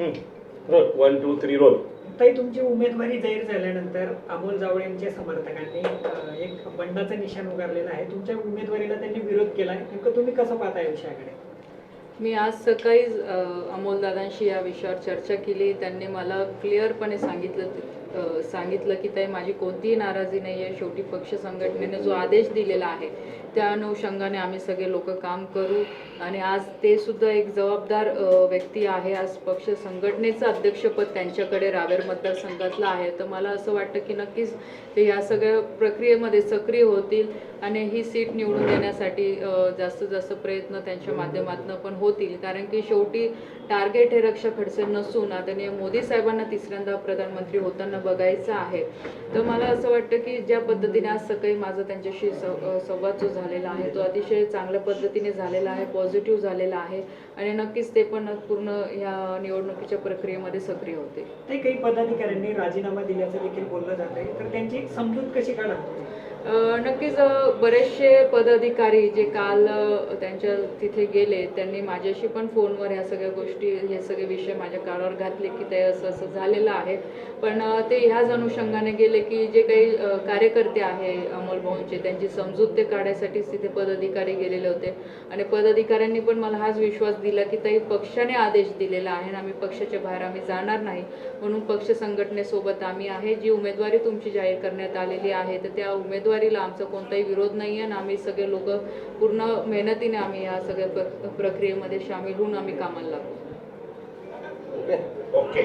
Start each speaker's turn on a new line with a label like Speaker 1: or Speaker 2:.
Speaker 1: Roll. One two three roll
Speaker 2: ताई तुमची उमेदवारी जाहीर झाल्यानंतर अमोल जावळे यांच्या समर्थकांनी एक बंडाचं निशाण उगारलेलं आहे. तुमच्या उमेदवारीला त्यांनी विरोध केलाय. नेमकं तुम्ही कसं पाहता या विषयाकडे
Speaker 3: मी आज सकाळीच अ, अमोलदादांशी या विषयावर चर्चा केली. त्यांनी मला क्लिअरपणे सांगितलं सांगितलं की ताई माझी कोणतीही नाराजी नाही आहे शेवटी पक्ष संघटनेने जो आदेश दिलेला आहे त्या अनुषंगाने आम्ही सगळे लोक काम करू आणि आज ते सुद्धा एक जबाबदार व्यक्ती आहे. आज पक्ष संघटनेचं अध्यक्षपद त्यांच्याकडे रावेर मतदारसंघातलं आहे. तर मला असं वाटतं की नक्कीच ते या सगळ्या प्रक्रियेमध्ये सक्रिय होतील आणि ही सीट निवडून देण्यासाठी जास्तीत जास्त प्रयत्न त्यांच्या माध्यमातून पण होतील. कारण की शेवटी टार्गेट हे रक्षा खडसे नसून आदरणीय मोदी साहेबांना तिसऱ्यांदा प्रधानमंत्री होताना बघायचं आहे. तर मला असं वाटतं की ज्या पद्धतीने आज सकाळी माझा त्यांच्याशी स- संवाद जो झालेला आहे. तो अतिशय चांगल्या पद्धतीने झालेला आहे पॉझिटिव्ह झालेला आहे आणि नक्कीच ते पण पूर्ण या निवडणुकीच्या प्रक्रियेमध्ये सक्रिय होते.
Speaker 2: ते काही पदाधिकाऱ्यांनी राजीनामा दिल्याचं देखील बोललं जात आहे तर त्यांची एक समजूत कशी काढा
Speaker 3: नक्कीच बरेचसे पदाधिकारी जे काल त्यांच्या तिथे गेले त्यांनी माझ्याशी पण फोनवर ह्या सगळ्या गोष्टी हे सगळे विषय माझ्या कानावर घातले की ते असं असं झालेलं आहे. पण ते ह्याच अनुषंगाने गेले की जे काही कार्यकर्ते आहे अमोल त्यांची समजूत ते काढायसाठीच तिथे पदाधिकारी गेलेले होते. आणि पदाधिकाऱ्यांनी पण मला हाच विश्वास दिला की ताई पक्षाने आदेश दिलेला आहे आणि आम्ही पक्षाच्या बाहेर आम्ही जाणार नाही. म्हणून पक्ष संघटनेसोबत आम्ही आहे जी उमेदवारी तुमची जाहीर करण्यात आलेली आहे तर त्या उमेदवार उमेदवारीला आमचा कोणताही विरोध नाही आहे आणि आम्ही सगळे लोक पूर्ण मेहनतीने आम्ही या सगळ्या प्र- प्रक्रियेमध्ये सामील होऊन आम्ही कामाला लागतो
Speaker 1: ओके.